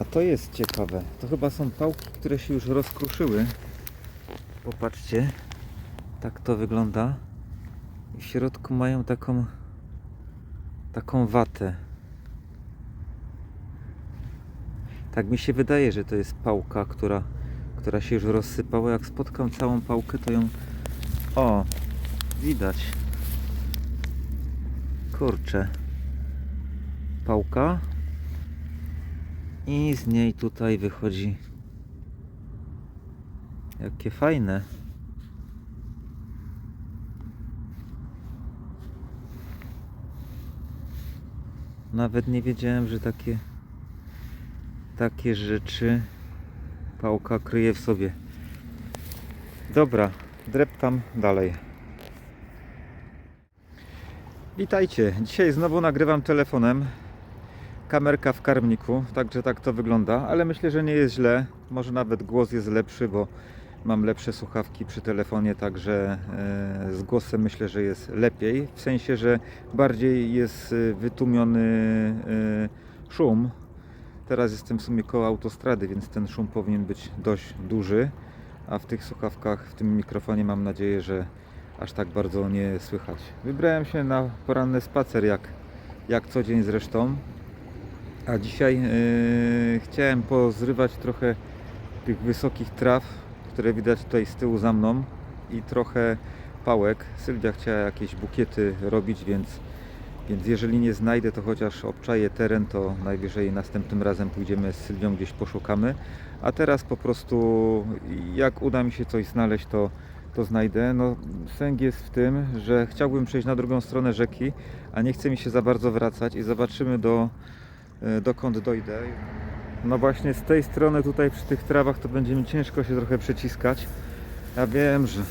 A to jest ciekawe. To chyba są pałki, które się już rozkruszyły. Popatrzcie. Tak to wygląda. I w środku mają taką taką watę. Tak mi się wydaje, że to jest pałka, która, która się już rozsypała. Jak spotkam całą pałkę, to ją. O! Widać. Kurczę. Pałka. I z niej tutaj wychodzi. Jakie fajne. Nawet nie wiedziałem, że takie takie rzeczy pałka kryje w sobie. Dobra, dreptam dalej. Witajcie. Dzisiaj znowu nagrywam telefonem. Kamerka w karmniku, także tak to wygląda, ale myślę, że nie jest źle. Może nawet głos jest lepszy, bo mam lepsze słuchawki przy telefonie, także e, z głosem myślę, że jest lepiej. W sensie, że bardziej jest e, wytłumiony e, szum. Teraz jestem w sumie koło autostrady, więc ten szum powinien być dość duży, a w tych słuchawkach, w tym mikrofonie mam nadzieję, że aż tak bardzo nie słychać. Wybrałem się na poranny spacer, jak, jak co dzień zresztą. A dzisiaj yy, chciałem pozrywać trochę tych wysokich traw, które widać tutaj z tyłu za mną i trochę pałek. Sylwia chciała jakieś bukiety robić, więc, więc jeżeli nie znajdę, to chociaż obczaję teren, to najwyżej następnym razem pójdziemy z Sylwią gdzieś poszukamy. A teraz po prostu jak uda mi się coś znaleźć, to, to znajdę. No, sęk jest w tym, że chciałbym przejść na drugą stronę rzeki, a nie chce mi się za bardzo wracać i zobaczymy do, e, dokąd dojdę. No właśnie z tej strony tutaj przy tych trawach to będzie mi ciężko się trochę przeciskać. Ja wiem, że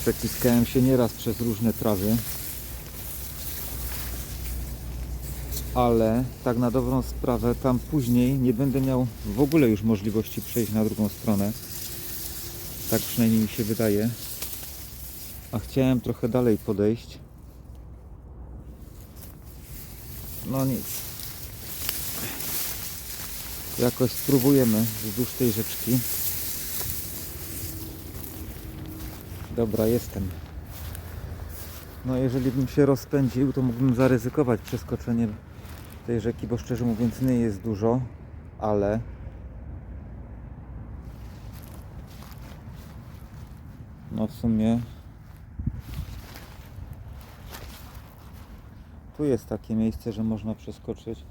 przeciskałem się nieraz przez różne trawy. Ale tak na dobrą sprawę tam później nie będę miał w ogóle już możliwości przejść na drugą stronę. Tak przynajmniej mi się wydaje. A chciałem trochę dalej podejść. No nic. Jakoś spróbujemy wzdłuż tej rzeczki. Dobra, jestem. No jeżeli bym się rozpędził, to mógłbym zaryzykować przeskoczenie tej rzeki, bo szczerze mówiąc nie jest dużo, ale no w sumie tu jest takie miejsce, że można przeskoczyć.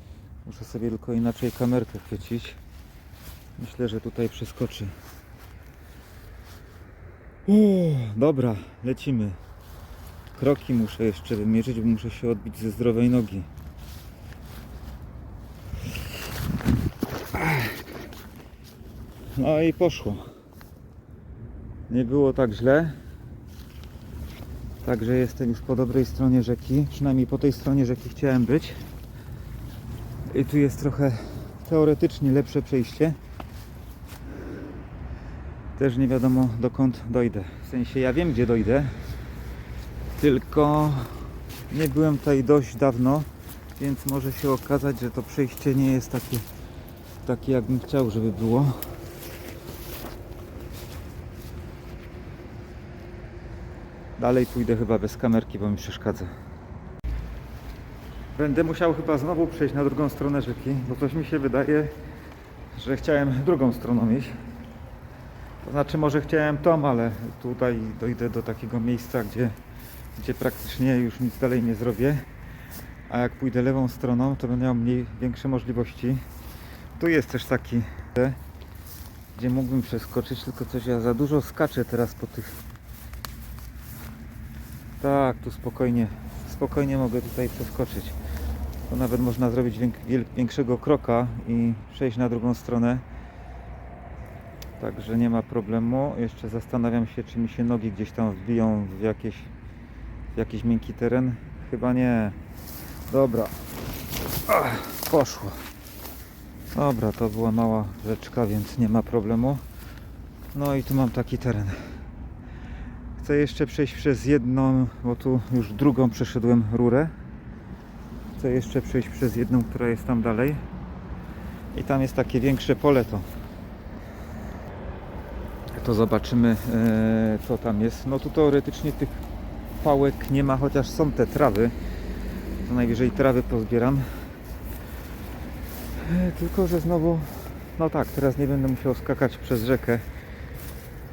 Muszę sobie tylko inaczej kamerkę chwycić. Myślę, że tutaj przeskoczy. Uuu, dobra, lecimy. Kroki muszę jeszcze wymierzyć, bo muszę się odbić ze zdrowej nogi. No i poszło. Nie było tak źle. Także jestem już po dobrej stronie rzeki. Przynajmniej po tej stronie rzeki chciałem być. I tu jest trochę teoretycznie lepsze przejście. Też nie wiadomo dokąd dojdę. W sensie ja wiem gdzie dojdę. Tylko nie byłem tutaj dość dawno, więc może się okazać, że to przejście nie jest takie, takie jakbym chciał, żeby było. Dalej pójdę chyba bez kamerki, bo mi przeszkadza. Będę musiał chyba znowu przejść na drugą stronę rzeki, bo coś mi się wydaje, że chciałem drugą stroną iść. To znaczy może chciałem tą, ale tutaj dojdę do takiego miejsca, gdzie, gdzie praktycznie już nic dalej nie zrobię. A jak pójdę lewą stroną, to będę miał mniej, większe możliwości. Tu jest też taki, gdzie mógłbym przeskoczyć, tylko coś ja za dużo skaczę teraz po tych... Tak, tu spokojnie, spokojnie mogę tutaj przeskoczyć. To nawet można zrobić większego kroka i przejść na drugą stronę. Także nie ma problemu. Jeszcze zastanawiam się, czy mi się nogi gdzieś tam wbiją w, w jakiś miękki teren. Chyba nie. Dobra. Ach, poszło. Dobra, to była mała rzeczka, więc nie ma problemu. No i tu mam taki teren. Chcę jeszcze przejść przez jedną, bo tu już drugą przeszedłem rurę. Chcę jeszcze przejść przez jedną, która jest tam dalej. I tam jest takie większe pole to. To zobaczymy e, co tam jest. No tu teoretycznie tych pałek nie ma, chociaż są te trawy. To najwyżej trawy pozbieram. E, Tylko, że znowu, no tak, teraz nie będę musiał skakać przez rzekę.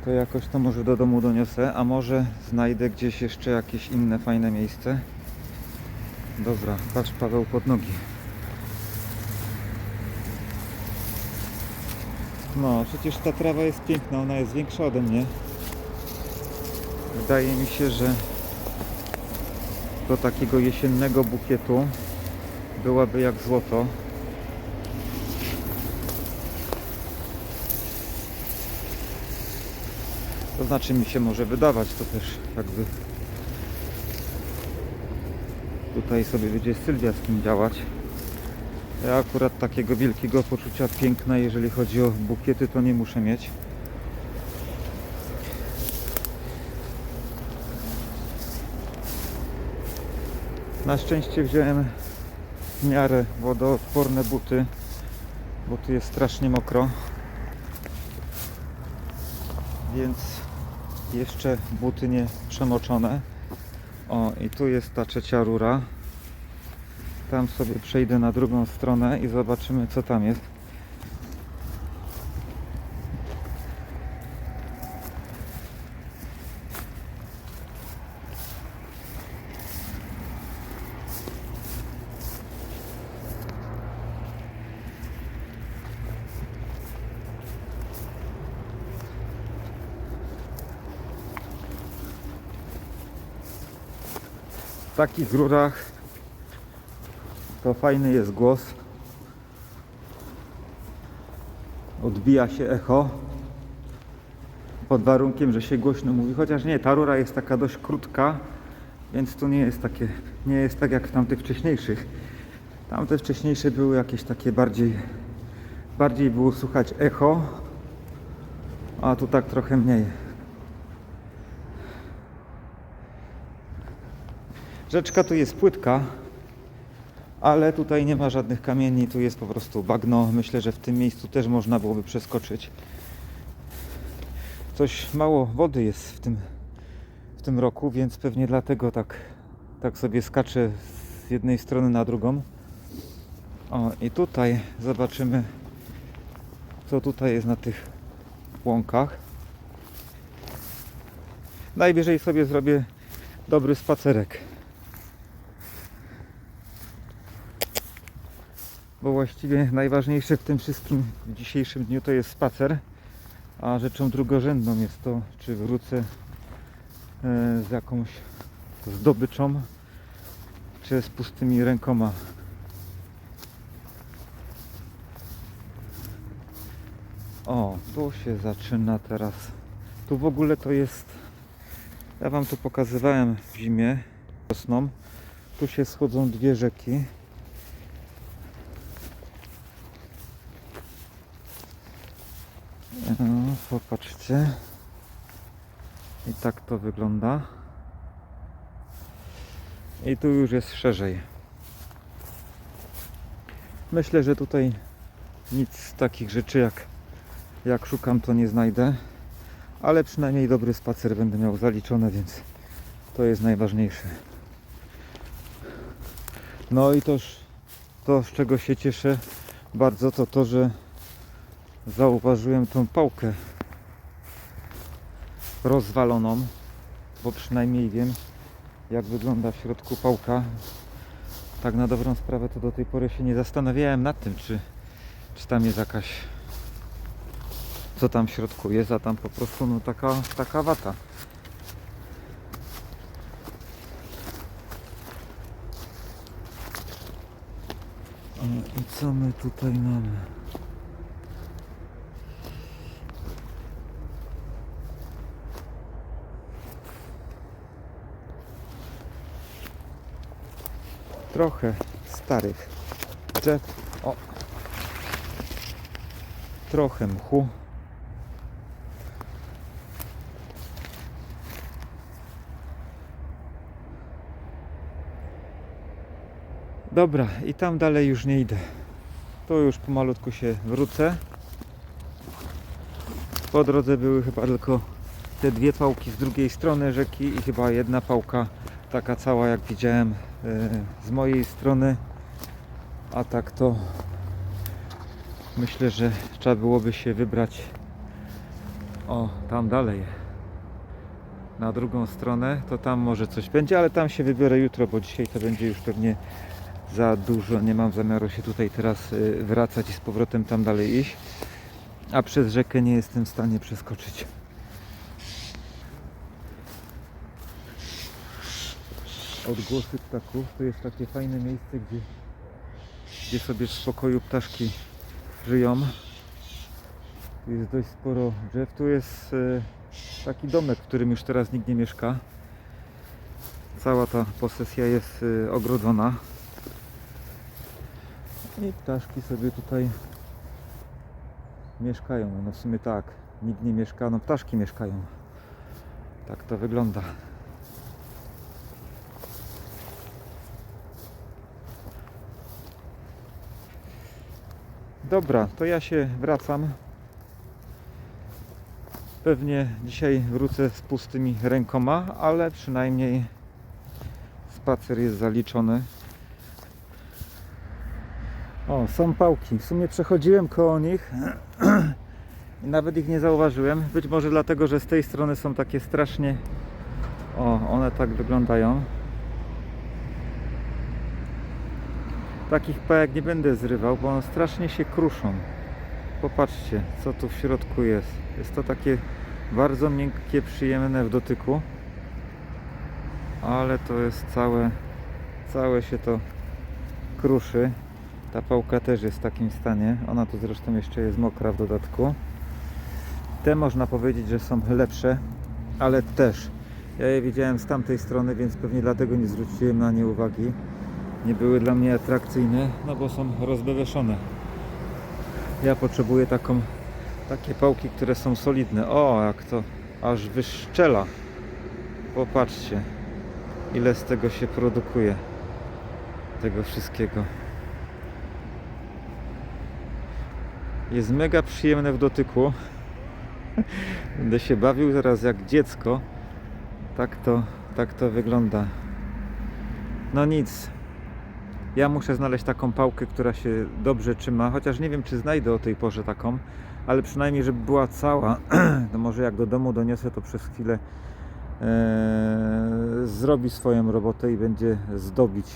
To jakoś to może do domu doniosę, a może znajdę gdzieś jeszcze jakieś inne fajne miejsce. Dobra, patrz Paweł pod nogi. No, przecież ta trawa jest piękna, ona jest większa ode mnie. Wydaje mi się, że do takiego jesiennego bukietu byłaby jak złoto. To znaczy mi się może wydawać, to też jakby tutaj sobie będzie Sylwia z kim działać. Ja akurat takiego wielkiego poczucia piękna, jeżeli chodzi o bukiety, to nie muszę mieć. Na szczęście wziąłem w miarę wodoodporne buty, bo tu jest strasznie mokro. Więc jeszcze buty nie przemoczone. O, i tu jest ta trzecia rura. Tam sobie przejdę na drugą stronę i zobaczymy co tam jest. W takich rurach to fajny jest głos. Odbija się echo. Pod warunkiem, że się głośno mówi. Chociaż nie, ta rura jest taka dość krótka, więc tu nie jest takie, nie jest tak jak w tamtych wcześniejszych. Tamte wcześniejsze były jakieś takie bardziej, bardziej było słychać echo, a tu tak trochę mniej. Rzeczka tu jest płytka, ale tutaj nie ma żadnych kamieni, tu jest po prostu bagno. Myślę, że w tym miejscu też można byłoby przeskoczyć. Coś mało wody jest w tym, w tym roku, więc pewnie dlatego tak, tak sobie skaczę z jednej strony na drugą. O, i tutaj zobaczymy, co tutaj jest na tych łąkach. Najwyżej sobie zrobię dobry spacerek. Bo właściwie najważniejsze w tym wszystkim w dzisiejszym dniu to jest spacer, a rzeczą drugorzędną jest to, czy wrócę e, z jakąś zdobyczą, czy z pustymi rękoma. O, tu się zaczyna teraz. Tu w ogóle to jest. Ja Wam tu pokazywałem w zimie wiosną. Tu się schodzą dwie rzeki. No, popatrzcie. I tak to wygląda. I tu już jest szerzej. Myślę, że tutaj nic takich rzeczy jak, jak szukam to nie znajdę. Ale przynajmniej dobry spacer będę miał zaliczone, więc to jest najważniejsze. No i toż to z czego się cieszę bardzo to to, że zauważyłem tą pałkę rozwaloną, bo przynajmniej wiem jak wygląda w środku pałka. Tak na dobrą sprawę to do tej pory się nie zastanawiałem nad tym, czy, czy tam jest jakaś co tam w środku jest, a tam po prostu no taka, taka wata. I co my tutaj mamy? Trochę starych drzew. O. Trochę mchu. Dobra, i tam dalej już nie idę. Tu już pomalutku się wrócę. Po drodze były chyba tylko te dwie pałki z drugiej strony rzeki i chyba jedna pałka taka cała jak widziałem z mojej strony. A tak to myślę, że trzeba byłoby się wybrać o tam dalej na drugą stronę, to tam może coś będzie, ale tam się wybiorę jutro, bo dzisiaj to będzie już pewnie za dużo. Nie mam zamiaru się tutaj teraz y, wracać i z powrotem tam dalej iść. A przez rzekę nie jestem w stanie przeskoczyć. Odgłosy ptaków to jest takie fajne miejsce, gdzie, gdzie sobie w spokoju ptaszki żyją. Tu jest dość sporo drzew. Tu jest y, taki domek, w którym już teraz nikt nie mieszka. Cała ta posesja jest y, ogrodzona. I ptaszki sobie tutaj mieszkają. No w sumie tak, nikt nie mieszka, no ptaszki mieszkają. Tak to wygląda. Dobra, to ja się wracam. Pewnie dzisiaj wrócę z pustymi rękoma, ale przynajmniej spacer jest zaliczony. O, są pałki. W sumie przechodziłem koło nich i nawet ich nie zauważyłem. Być może dlatego, że z tej strony są takie strasznie. O, one tak wyglądają. Takich pałek nie będę zrywał, bo one strasznie się kruszą. Popatrzcie, co tu w środku jest. Jest to takie bardzo miękkie, przyjemne w dotyku. Ale to jest całe, całe się to kruszy. Ta pałka też jest w takim stanie. Ona tu zresztą jeszcze jest mokra w dodatku. Te można powiedzieć, że są lepsze, ale też. Ja je widziałem z tamtej strony, więc pewnie dlatego nie zwróciłem na nie uwagi. Nie były dla mnie atrakcyjne, no bo są rozbeweszone. Ja potrzebuję taką, takie pałki, które są solidne. O, jak to aż wyszczela. Popatrzcie, ile z tego się produkuje. Tego wszystkiego. Jest mega przyjemne w dotyku. Będę się bawił teraz jak dziecko. Tak to, tak to wygląda. No nic. Ja muszę znaleźć taką pałkę, która się dobrze trzyma, chociaż nie wiem, czy znajdę o tej porze taką, ale przynajmniej, żeby była cała, to może jak do domu doniosę, to przez chwilę e, zrobi swoją robotę i będzie zdobić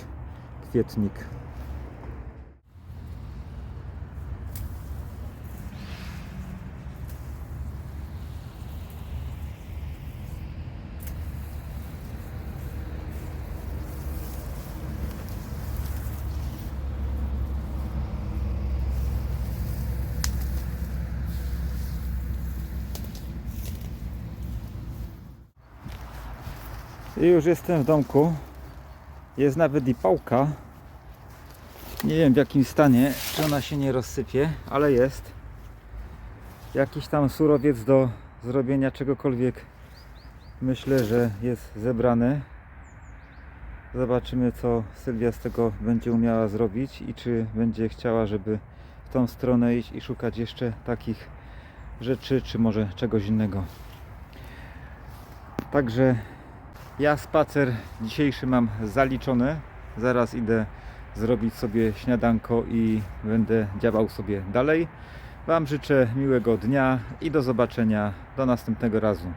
kwietnik. I już jestem w domku. Jest nawet i pałka. Nie wiem w jakim stanie, czy ona się nie rozsypie, ale jest. Jakiś tam surowiec do zrobienia czegokolwiek. Myślę, że jest zebrany. Zobaczymy, co Sylwia z tego będzie umiała zrobić i czy będzie chciała, żeby w tą stronę iść i szukać jeszcze takich rzeczy, czy może czegoś innego. Także ja spacer dzisiejszy mam zaliczony. Zaraz idę zrobić sobie śniadanko i będę działał sobie dalej. Wam życzę miłego dnia i do zobaczenia do następnego razu.